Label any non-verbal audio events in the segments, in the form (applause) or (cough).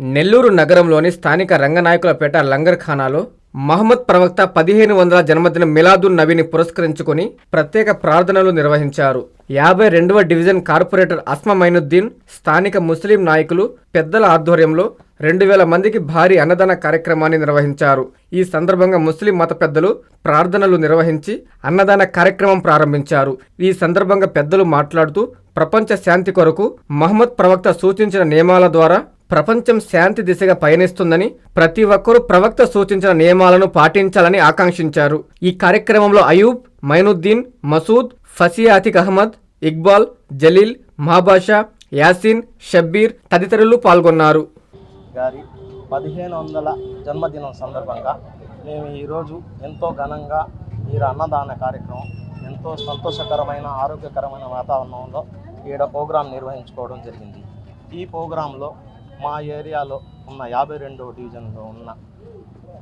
నెల్లూరు నగరంలోని స్థానిక రంగనాయకులపేట లంగర్ ఖానాలో మహమ్మద్ ప్రవక్త పదిహేను వందల జన్మదిన మిలాదున్ నబీని పురస్కరించుకుని ప్రత్యేక ప్రార్థనలు నిర్వహించారు. యాభై రెండవ డివిజన్ కార్పొరేటర్ అస్మా మైనుద్దీన్ స్థానిక ముస్లిం నాయకులు పెద్దల ఆధ్వర్యంలో రెండు వేల మందికి భారీ అన్నదాన కార్యక్రమాన్ని నిర్వహించారు. ఈ సందర్భంగా ముస్లిం మత పెద్దలు ప్రార్థనలు నిర్వహించి అన్నదాన కార్యక్రమం ప్రారంభించారు. ఈ సందర్భంగా పెద్దలు మాట్లాడుతూ ప్రపంచ శాంతి కొరకు మహమ్మద్ ప్రవక్త సూచించిన నియమాల ద్వారా ప్రపంచం శాంతి దిశగా పయనిస్తుందని ప్రతి ఒక్కరూ ప్రవక్త సూచించిన నియమాలను పాటించాలని ఆకాంక్షించారు. ఈ కార్యక్రమంలో అయూబ్ మైనుద్దీన్ మసూద్ ఫసియాతిక్ అహ్మద్ ఇక్బాల్ జలీల్ మహాబాషా యాసిన్ షబ్బీర్ తదితరులు పాల్గొన్నారు. గారి పదిహేను వందల జన్మదినం సందర్భంగా మేము ఈరోజు ఎంతో ఘనంగా ఈ అన్నదాన కార్యక్రమం ఎంతో సంతోషకరమైన ఆరోగ్యకరమైన వాతావరణంలో ఈడ ప్రోగ్రాం నిర్వహించుకోవడం జరిగింది. ఈ ప్రోగ్రాంలో మా ఏరియాలో ఉన్న యాభై రెండవ డివిజన్లో ఉన్న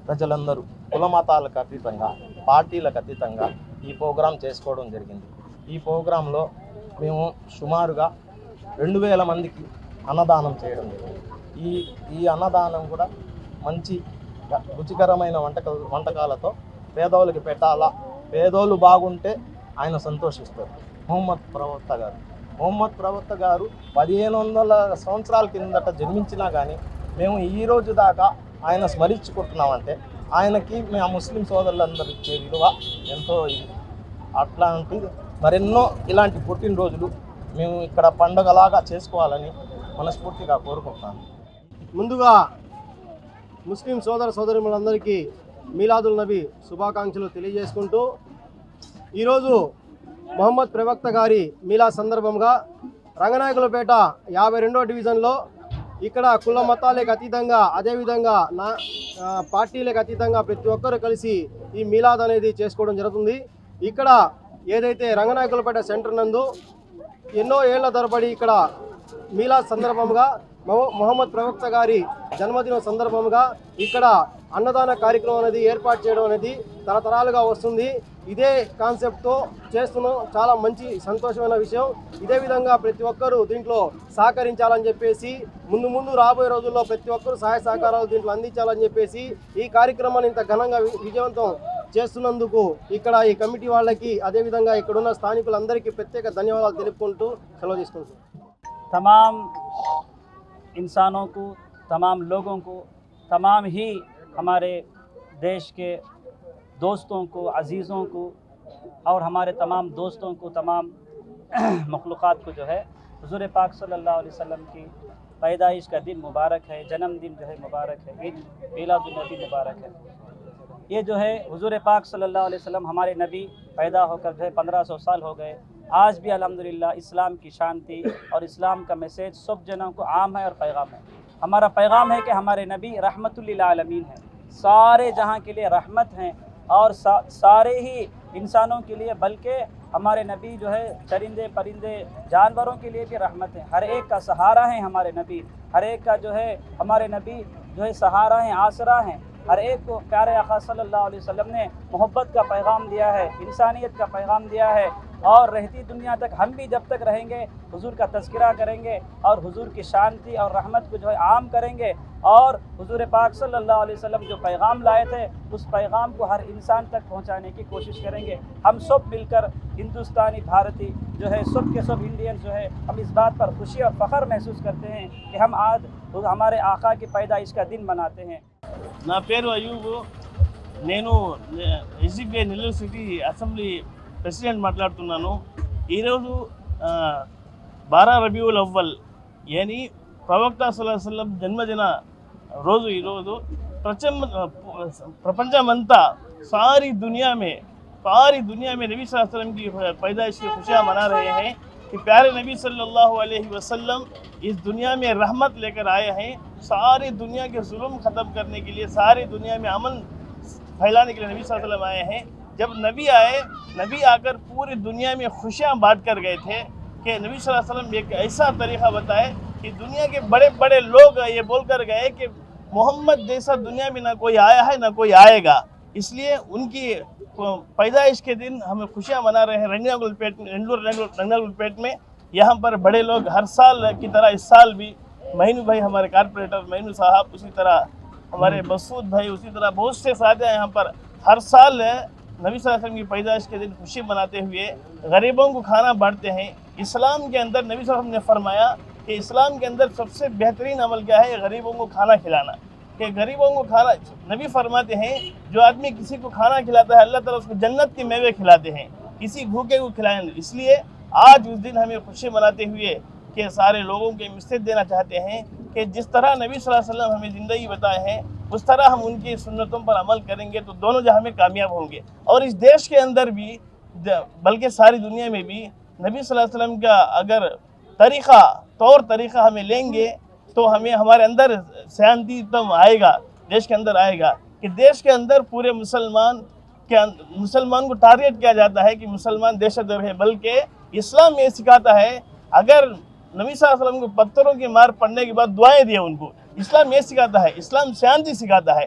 ప్రజలందరూ కుల మతాలకు అతీతంగా పార్టీలకు అతీతంగా ఈ ప్రోగ్రాం చేసుకోవడం జరిగింది. ఈ ప్రోగ్రాంలో మేము సుమారుగా రెండు వేల మందికి అన్నదానం చేయడం జరిగింది. ఈ ఈ అన్నదానం కూడా మంచి రుచికరమైన వంటక వంటకాలతో పేదోళ్ళకి పెట్టాలా పేదోళ్ళు బాగుంటే ఆయన సంతోషిస్తారు. మొహమ్మద్ ప్రవక్త గారు. మొహమ్మద్ ప్రవక్త గారు పదిహేను వందల సంవత్సరాల కిందట జన్మించినా కానీ మేము ఈ రోజు దాకా ఆయన స్మరించుకుంటున్నామంటే ఆయనకి మేము ముస్లిం సోదరులందరూ ఇచ్చే విలువ ఎంతో ఇది. అట్లాంటి మరెన్నో ఇలాంటి పుట్టినరోజులు మేము ఇక్కడ పండగలాగా చేసుకోవాలని మనస్ఫూర్తిగా కోరుకుంటున్నాను. ముందుగా ముస్లిం సోదర సోదరిములందరికీ మీలాదుల్ నబీ శుభాకాంక్షలు తెలియజేసుకుంటూ ఈరోజు మొహమ్మద్ ప్రవక్త గారి మీలా సందర్భంగా రంగనాయకులపేట యాభై రెండో డివిజన్లో ఇక్కడ కుల మతాలకు అతీతంగా అదేవిధంగా నా పార్టీలకు అతీతంగా ప్రతి ఒక్కరు కలిసి ఈ మీలాద్ అనేది చేసుకోవడం జరుగుతుంది. ఇక్కడ ఏదైతే రంగనాయకులపేట సెంటర్ నందు ఎన్నో ఏళ్ళ తరబడి ఇక్కడ మీలాద్ సందర్భంగా మొహమ్మద్ ప్రవక్త గారి జన్మదినం సందర్భంగా ఇక్కడ అన్నదాన కార్యక్రమం అనేది ఏర్పాటు చేయడం అనేది తరతరాలుగా వస్తుంది ఇదే కాన్సెప్ట్తో చేస్తున్నాం చాలా మంచి సంతోషమైన విషయం ఇదే విధంగా ప్రతి ఒక్కరూ దీంట్లో సహకరించాలని చెప్పేసి ముందు ముందు రాబోయే రోజుల్లో ప్రతి ఒక్కరూ సహాయ సహకారాలు దీంట్లో అందించాలని చెప్పేసి ఈ కార్యక్రమాన్ని ఇంత ఘనంగా వి- విజయవంతం చేస్తున్నందుకు ఇక్కడ ఈ కమిటీ వాళ్ళకి అదేవిధంగా ఇక్కడున్న స్థానికులందరికీ ప్రత్యేక ధన్యవాదాలు తెలుపుకుంటూ సెలవు తీసుకుంటున్నాను तमाम इंसानों को तमाम लोगों को तमाम ही ہمارے دیش کے دوستوں کو، عزیزوں کو اور ہمارے تمام دوستوں کو، تمام (clears throat) مخلوقات کو جو ہے، حضور پاک صلی اللہ علیہ وسلم کی پیدائش کا دن مبارک ہے، جنم دن جو ہے مبارک ہے، عید، میلاد النبی مبارک ہے۔ یہ جو ہے، حضور پاک صلی اللہ علیہ وسلم ہمارے نبی پیدا ہو کر جو ہے پندرہ سو سال ہو گئے۔ آج بھی الحمدللہ اسلام کی شانتی اور اسلام کا میسیج سب جنوں کو عام ہے اور پیغام ہے۔ ہمارا پیغام ہے کہ ہمارے نبی رحمت للعالمین ہیں۔ سارے جہاں کے لیے رحمت ہیں اور سارے ہی انسانوں کے لیے، بلکہ ہمارے نبی جو ہے، چرندے، پرندے، جانوروں کے لیے بھی رحمت ہیں۔ ہر ایک کا سہارا ہیں ہمارے نبی۔ ہر ایک کا جو ہے، ہمارے نبی جو ہے، سہارا ہیں، آسرا ہیں۔ ہر ایک کو پیارے آقا صلی اللہ علیہ وسلم نے محبت کا پیغام دیا ہے، انسانیت کا پیغام دیا ہے۔ اور رہتی دنیا تک ہم بھی جب تک رہیں گے، حضور کا تذکرہ کریں گے اور حضور کی شانتی اور رحمت کو جو ہے عام کریں گے اور حضور پاک صلی اللہ علیہ وسلم جو پیغام لائے تھے، اس پیغام کو ہر انسان تک پہنچانے کی کوشش کریں گے۔ ہم سب مل کر ہندوستانی بھارتی جو ہے، سب کے سب انڈین جو ہے، ہم اس بات پر خوشی اور فخر محسوس کرتے ہیں کہ ہم آج ہمارے آقا کی پیدائش کا دن مناتے ہیں۔ నా పేరు అయూబు నేను ఎస్జిపిఐ نیلو సిటీ اسمبلی ప్రెసిడెంట్ మాట్లాడుతున్నాను. ఈరోజు బారా రబీవుల్ అవ్వల్ అని ప్రవక్త సల్లాహం జన్మదిన రోజు ఈరోజు ప్రచమ ప్రపంచమంతా సారీ دنیا میں ساری دنیا میں نبی صلی اللہ علیہ وسلم کی پیدائش خوشیاں منا رہے ہیں کہ پیارے نبی صلی اللہ علیہ وسلم اس دنیا میں رحمت لے کر آئے ہیں ساری دنیا کے ظلم ختم کرنے کے لیے ساری دنیا میں امن پھیلانے کے لیے نبی صلی اللہ علیہ وسلم آئے ہیں جب نبی آئے، نبی آ کر پوری دنیا میں خوشیاں بانٹ کر گئے تھے کہ نبی صلی اللہ علیہ وسلم ایک ایسا طریقہ بتائے کہ دنیا کے بڑے بڑے لوگ یہ بول کر گئے کہ محمد جیسا دنیا میں نہ کوئی آیا ہے، نہ کوئی آئے گا۔ اس لیے ان کی پیدائش کے دن ہمیں خوشیاں منا رہے ہیں رنگنا گل پیٹ رنگنا گل پیٹ میں۔ یہاں پر بڑے لوگ ہر سال کی طرح اس سال بھی مہینو بھائی ہمارے کارپوریٹر مہینو صاحب اسی طرح، ہمارے مسعود بھائی اسی طرح بہت سے ساتھ ہیں یہاں پر ہر سال نبی صلی اللہ علیہ وسلم کی پیدائش کے دن خوشی مناتے ہوئے غریبوں کو کھانا بانٹتے ہیں۔ اسلام کے اندر نبی صلی اللہ علیہ وسلم نے فرمایا کہ اسلام کے اندر سب سے بہترین عمل کیا ہے غریبوں کو کھانا کھلانا۔ کہ غریبوں کو کھانا نبی فرماتے ہیں، جو آدمی کسی کو کھانا کھلاتا ہے، اللہ تعالیٰ اس کو جنت کے میوے کھلاتے ہیں۔ کسی بھوکے کو کھلائیں اس لیے آج اس دن ہمیں خوشی مناتے ہوئے کہ سارے لوگوں کے مسجد دینا چاہتے ہیں کہ جس طرح نبی صلی اللہ علیہ وسلم ہمیں زندگی بتائے ہیں اس طرح ہم ان کی سنتوں پر عمل کریں گے تو دونوں جہاں میں کامیاب ہوں گے۔ اور اس دیش کے اندر بھی بلکہ ساری دنیا میں بھی نبی صلی اللہ علیہ وسلم کا اگر طریقہ، طور طریقہ ہمیں لیں گے تو ہمیں ہمارے اندر سیانتی تم آئے گا، دیش کے اندر آئے گا کہ دیش کے اندر پورے مسلمان کے مسلمان کو ٹارگیٹ کیا جاتا ہے کہ مسلمان دہشت گرد ہے بلکہ اسلام یہ سکھاتا ہے، اگر نبی صلی اللہ علیہ وسلم کو پتھروں کی مار پڑنے کے بعد دعائیں دیا ان کو۔ اسلام یہ سکھاتا ہے اسلام شانتی سکھاتا ہے۔